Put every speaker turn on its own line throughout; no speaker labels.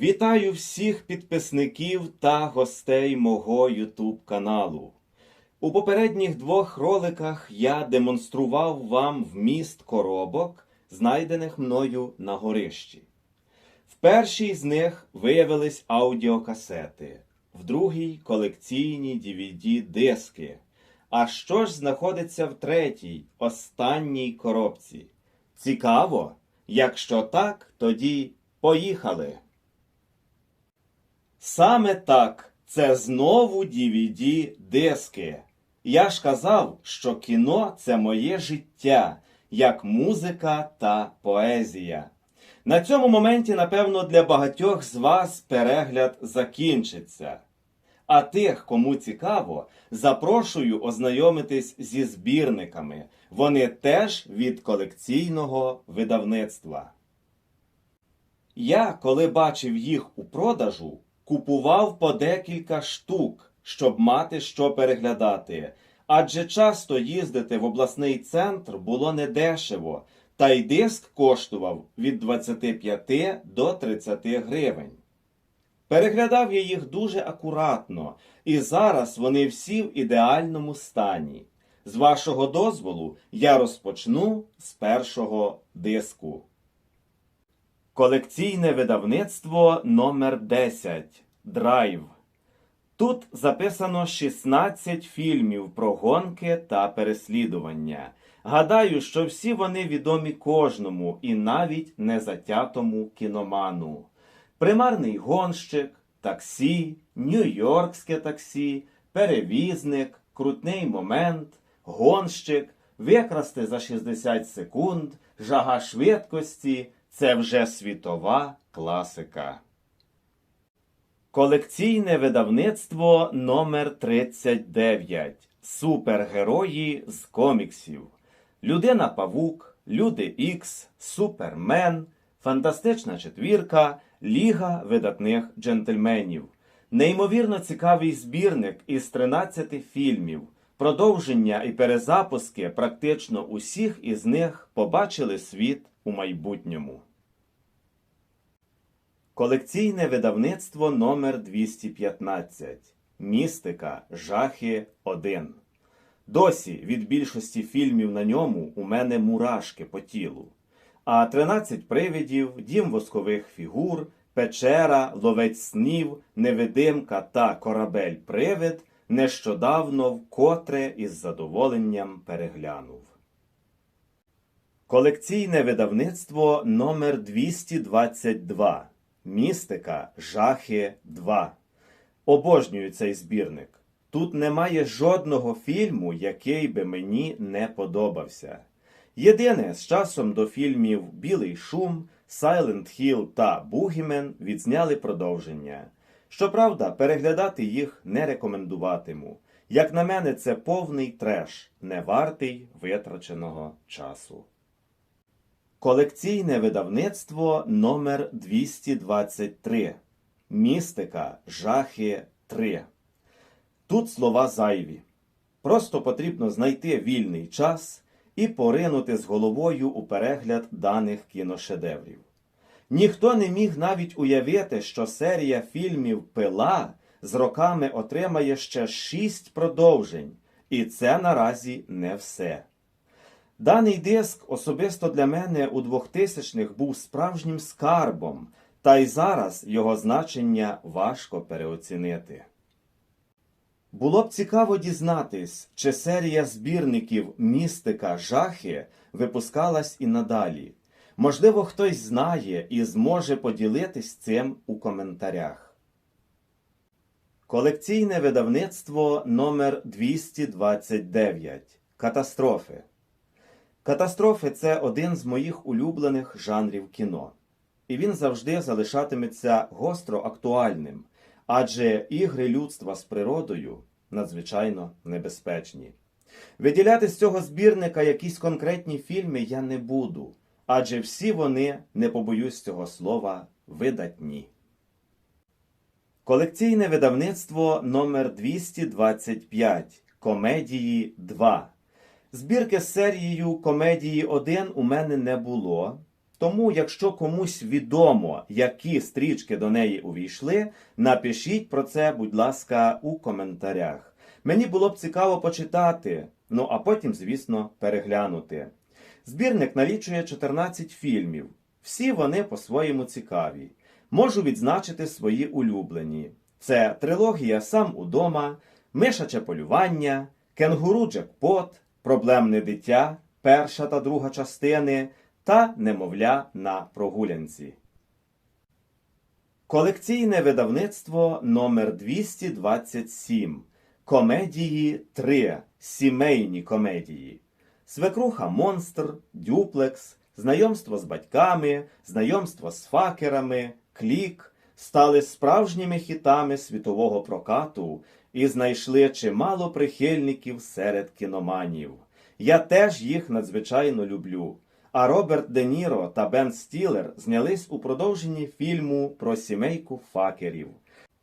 Вітаю всіх підписників та гостей мого YouTube каналу. У попередніх двох роликах я демонстрував вам вміст коробок, знайдених мною на горищі. В першій з них виявились аудіокасети, в другій колекційні DVD-диски. А що ж знаходиться в третій, останній коробці? Цікаво? Якщо так, тоді поїхали. Саме так, це знову DVD-диски. Я ж казав, що кіно це моє життя, як музика та поезія. На цьому моменті, напевно, для багатьох з вас перегляд закінчиться. А тих, кому цікаво, запрошую ознайомитись зі збірниками. Вони теж від колекційного видавництва. Я, коли бачив їх у продажу, купував по декілька штук, щоб мати що переглядати. Адже часто їздити в обласний центр було недешево, та й диск коштував від 25 до 30 гривень. Переглядав я їх дуже акуратно, і зараз вони всі в ідеальному стані. З вашого дозволу я розпочну з першого диску. Колекційне видавництво номер 10 Драйв. Тут записано 16 фільмів про гонки та переслідування. Гадаю, що всі вони відомі кожному і навіть незатятому кіноману. Примарний гонщик, таксі, Нью-Йоркське таксі, перевізник, крутний момент, гонщик, викрасти за 60 секунд, жага швидкості це вже світова класика. Колекційне видавництво номер 39 Супергерої з коміксів. Людина Павук, Люди Ікс, Супермен, Фантастична четвірка, Ліга видатних джентльменів. Неймовірно цікавий збірник із 13 фільмів. Продовження і перезапуски практично усіх із них побачили світ у майбутньому. Колекційне видавництво номер 215 Містика Жахи 1. Досі від більшості фільмів на ньому у мене мурашки по тілу. А 13 привидів, дім воскових фігур, печера, ловець снів, невидимка та корабель-привид нещодавно вкотре із задоволенням переглянув. Колекційне видавництво номер 222 Містика Жахи 2. Обожнюю цей збірник. Тут немає жодного фільму, який би мені не подобався. Єдине, з часом до фільмів Білий шум, Silent Hill та Бугімен відзняли продовження. Щоправда, переглядати їх не рекомендуватиму. Як на мене, це повний треш, не вартий витраченого часу. Колекційне видавництво номер 223 Містика Жахи 3. Тут слова зайві. Просто потрібно знайти вільний час і поринути з головою у перегляд даних кіношедеврів. Ніхто не міг навіть уявити, що серія фільмів Пила з роками отримає ще шість продовжень, і це наразі не все. Даний диск особисто для мене у 2000-х був справжнім скарбом, та й зараз його значення важко переоцінити. Було б цікаво дізнатись, чи серія збірників Містика Жахи випускалась і надалі. Можливо, хтось знає і зможе поділитись цим у коментарях. Колекційне видавництво номер 229 Катастрофи. Катастрофи це один з моїх улюблених жанрів кіно. І він завжди залишатиметься гостро актуальним, адже ігри людства з природою надзвичайно небезпечні. Виділяти з цього збірника якісь конкретні фільми я не буду, адже всі вони, не побоюсь цього слова, видатні. Колекційне видавництво номер 225 Комедії 2. Збірки з серією Комедії 1 у мене не було. Тому, якщо комусь відомо, які стрічки до неї увійшли, напишіть про це, будь ласка, у коментарях. Мені було б цікаво почитати, ну а потім, звісно, переглянути. Збірник налічує 14 фільмів. Всі вони по-своєму цікаві. Можу відзначити свої улюблені. Це трилогія Сам удома, Мишаче полювання, Кенгуру Джекпот, Проблемне дитя, перша та друга частини та Немовля на прогулянці. Колекційне видавництво номер 227. Комедії 3. Сімейні комедії. Свекруха Монстр, Дюплекс, Знайомство з батьками, Знайомство з факерами, Клік стали справжніми хітами світового прокату і знайшли чимало прихильників серед кіноманів. Я теж їх надзвичайно люблю. А Роберт Де Ніро та Бен Стілер знялись у продовженні фільму про сімейку факерів.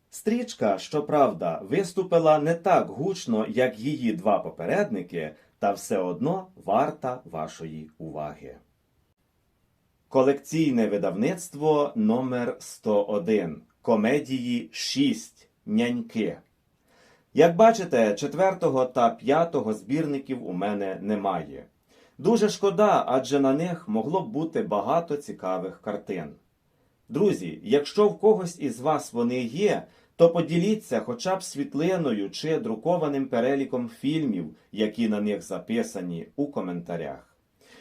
Стрічка, щоправда, виступила не так гучно, як її два попередники, та все одно варта вашої уваги. Колекційне видавництво номер 101 Комедії 6 Няньки. Як бачите, четвертого та п'ятого збірників у мене немає. Дуже шкода, адже на них могло б бути багато цікавих картин. Друзі, якщо в когось із вас вони є, то поділіться хоча б світлиною чи друкованим переліком фільмів, які на них записані у коментарях.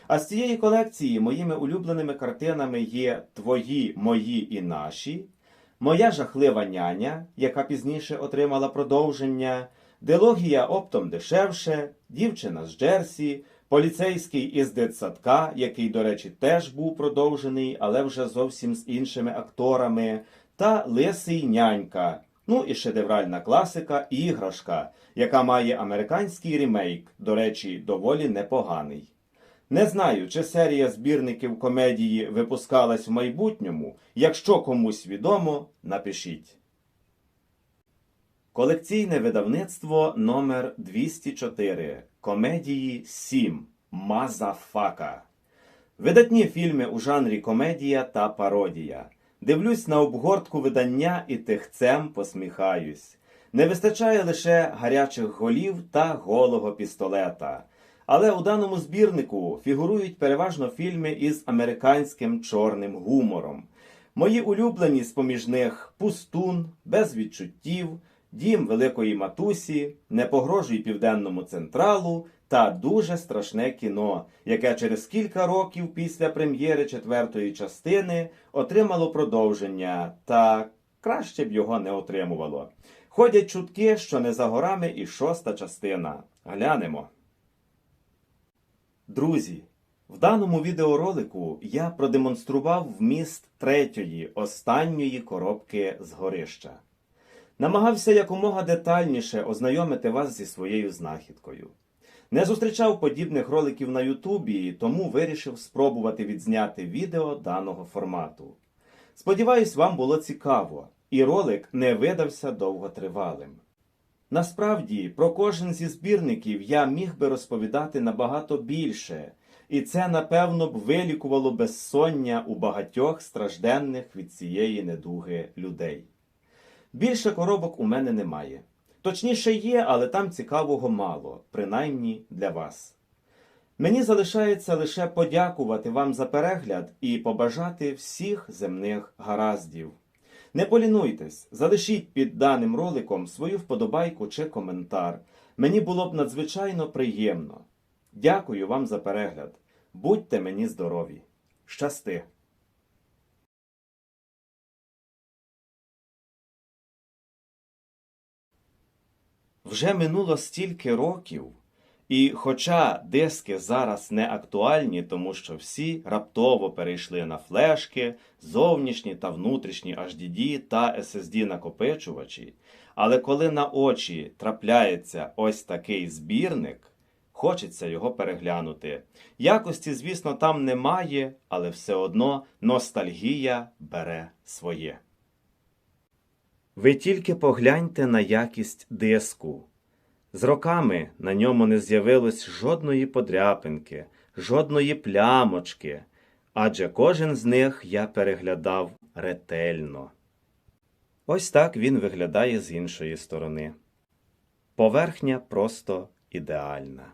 А з цієї колекції моїми улюбленими картинами є Твої, мої і наші, Моя жахлива няня, яка пізніше отримала продовження, Дилогія оптом дешевше, Дівчина з Джерсі, Поліцейський із дитсадка, який, до речі, теж був продовжений, але вже зовсім з іншими акторами, та Лисий нянька. Ну і шедевральна класика Іграшка, яка має американський ремейк, до речі, доволі непоганий. Не знаю, чи серія збірників комедії випускалась в майбутньому. Якщо комусь відомо, напишіть. Колекційне видавництво номер 204 Комедії 7 Мазафака. Видатні фільми у жанрі комедія та пародія. Дивлюсь на обгортку видання і тихцем посміхаюсь. Не вистачає лише гарячих голів та голого пістолета. Але у даному збірнику фігурують переважно фільми із американським чорним гумором. Мої улюблені з поміж них Пустун, Без відчуттів, Дім Великої Матусі, Не погрожуй Південному Централу та дуже страшне кіно, яке через кілька років після прем'єри четвертої частини отримало продовження, та краще б його не отримувало. Ходять чутки, що не за горами і шоста частина. Глянемо. Друзі, в даному відеоролику я продемонстрував вміст третьої, останньої коробки з горища. Намагався якомога детальніше ознайомити вас зі своєю знахідкою. Не зустрічав подібних роликів на Ютубі, тому вирішив спробувати відзняти відео даного формату. Сподіваюсь, вам було цікаво, і ролик не видався довготривалим. Насправді, про кожен зі збірників я міг би розповідати набагато більше, і це, напевно, б вилікувало безсоння у багатьох стражденних від цієї недуги людей. Більше коробок у мене немає. Точніше є, але там цікавого мало, принаймні для вас. Мені залишається лише подякувати вам за перегляд і побажати всіх земних гараздів. Не полінуйтесь, залишіть під даним роликом свою вподобайку чи коментар. Мені було б надзвичайно приємно. Дякую вам за перегляд. Будьте мені здорові. Щасти! Вже минуло стільки років, і хоча диски зараз не актуальні, тому що всі раптово перейшли на флешки, зовнішні та внутрішні HDD та SSD накопичувачі, але коли на очі трапляється ось такий збірник, хочеться його переглянути. Якості, звісно, там немає, але все одно ностальгія бере своє. Ви тільки погляньте на якість диску. З роками на ньому не з'явилось жодної подряпинки, жодної плямочки, адже кожен з них я переглядав ретельно. Ось так він виглядає з іншої сторони. Поверхня просто ідеальна.